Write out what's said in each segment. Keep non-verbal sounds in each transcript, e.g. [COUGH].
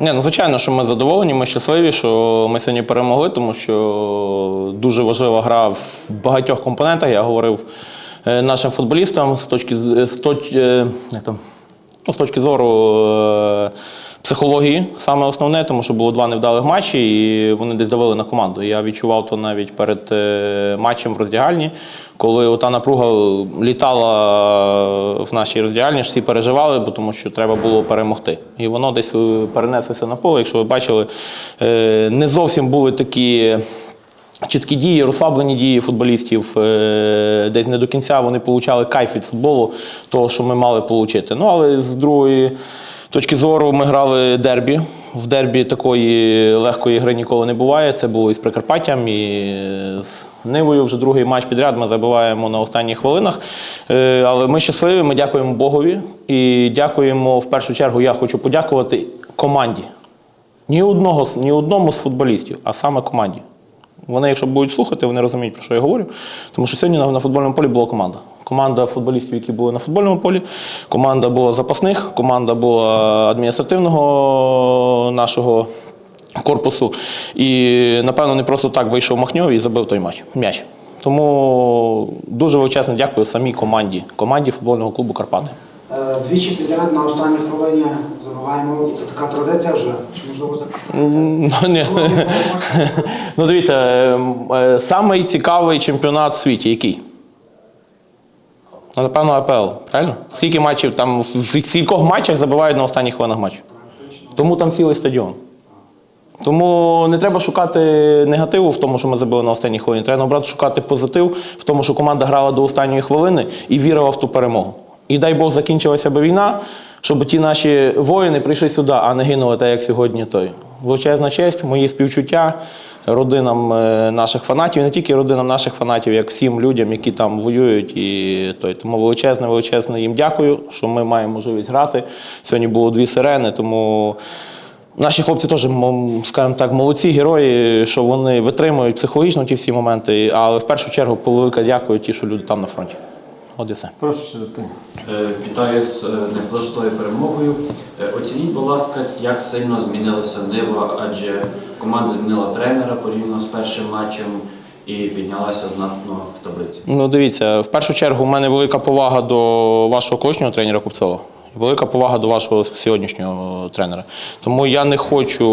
Ні, ну звичайно, що ми задоволені, ми щасливі, що ми сьогодні перемогли, тому що дуже важлива гра в багатьох компонентах. Я говорив е, нашим футболістам з точки з, точ, е, ну, з точки зору е, психології, саме основне, тому що було два невдалих матчі, і вони десь давили на команду. Я відчував то навіть перед е, матчем в роздягальні, коли ота напруга літала в нашій роздягальні, всі переживали, бо тому що треба було перемогти. І воно десь е, перенеслося на поле. Якщо ви бачили, е, не зовсім були такі. Чіткі дії, розслаблені дії футболістів, десь не до кінця вони отримали кайф від футболу, того, що ми мали отримати. Ну, але з другої точки зору ми грали дербі. В дербі такої легкої гри ніколи не буває. Це було і з Прикарпаттям, і з Нивою. Вже другий матч підряд ми забиваємо на останніх хвилинах. Е, Але ми щасливі, ми дякуємо Богові. І дякуємо в першу чергу. Я хочу подякувати команді. Ні одного ні одному з футболістів, а саме команді. Вони, якщо будуть слухати, вони розуміють, про що я говорю. Тому що сьогодні на, футбольному полі була команда. Команда футболістів, які були на футбольному полі, команда була запасних, команда була адміністративного нашого корпусу. І, напевно, не просто так вийшов Махньов і забив той матч. М'яч. Тому дуже величезно дякую самій команді, команді футбольного клубу Карпати. Е, Двічі підряд на останній хвилині забиваємо. Це така традиція вже. Чи можливо за Ну, ні. [LAUGHS] ну дивіться, е, е, самий цікавий чемпіонат у світі який? Ну, напевно, АПЛ, правильно? Скільки матчів там, в скількох матчах забивають на останніх хвилинах матчу? Тому там цілий стадіон. Тому не треба шукати негативу в тому, що ми забили на останній хвилині. Треба наоборот шукати позитив в тому, що команда грала до останньої хвилини і вірила в ту перемогу. І дай Бог закінчилася би війна, щоб ті наші воїни прийшли сюди, а не гинули так, як сьогодні той. Величезна честь, мої співчуття родинам е, наших фанатів, не тільки родинам наших фанатів, як всім людям, які там воюють. І той. Тому величезне, величезне їм дякую, що ми маємо можливість грати. Сьогодні було дві сирени, тому. Наші хлопці теж, скажімо так, молодці герої, що вони витримують психологічно ті всі моменти. Але в першу чергу велика дякую ті, що люди там на фронті. І. Прошу ще запитання. Е, Вітаю з е, непростою перемогою. Е, Оцініть, будь ласка, як сильно змінилася Нива, адже команда змінила тренера порівняно з першим матчем і піднялася знатно в таблиці. Ну, дивіться, в першу чергу, в мене велика повага до вашого колишнього тренера Купцова. Велика повага до вашого сьогоднішнього тренера. Тому я не хочу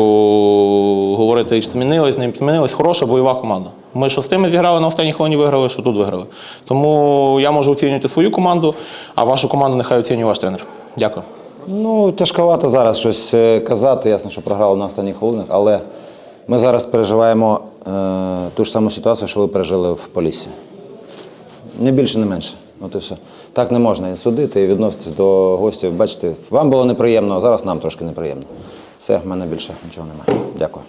говорити, чи змінилось, не змінилось. Хороша бойова команда. Ми що з тими зіграли на останній хвилині виграли, що тут виграли. Тому я можу оцінювати свою команду, а вашу команду нехай оцінює ваш тренер. Дякую. Ну, тяжковато зараз щось е, казати. Ясно, що програли на останніх хвилинах, але ми зараз переживаємо е, ту ж саму ситуацію, що ви пережили в Поліссі. Не більше, не менше. От і все. Так не можна і судити, і відноситись до гостів. Бачите, вам було неприємно, а зараз нам трошки неприємно. Все, в мене більше нічого немає. Дякую.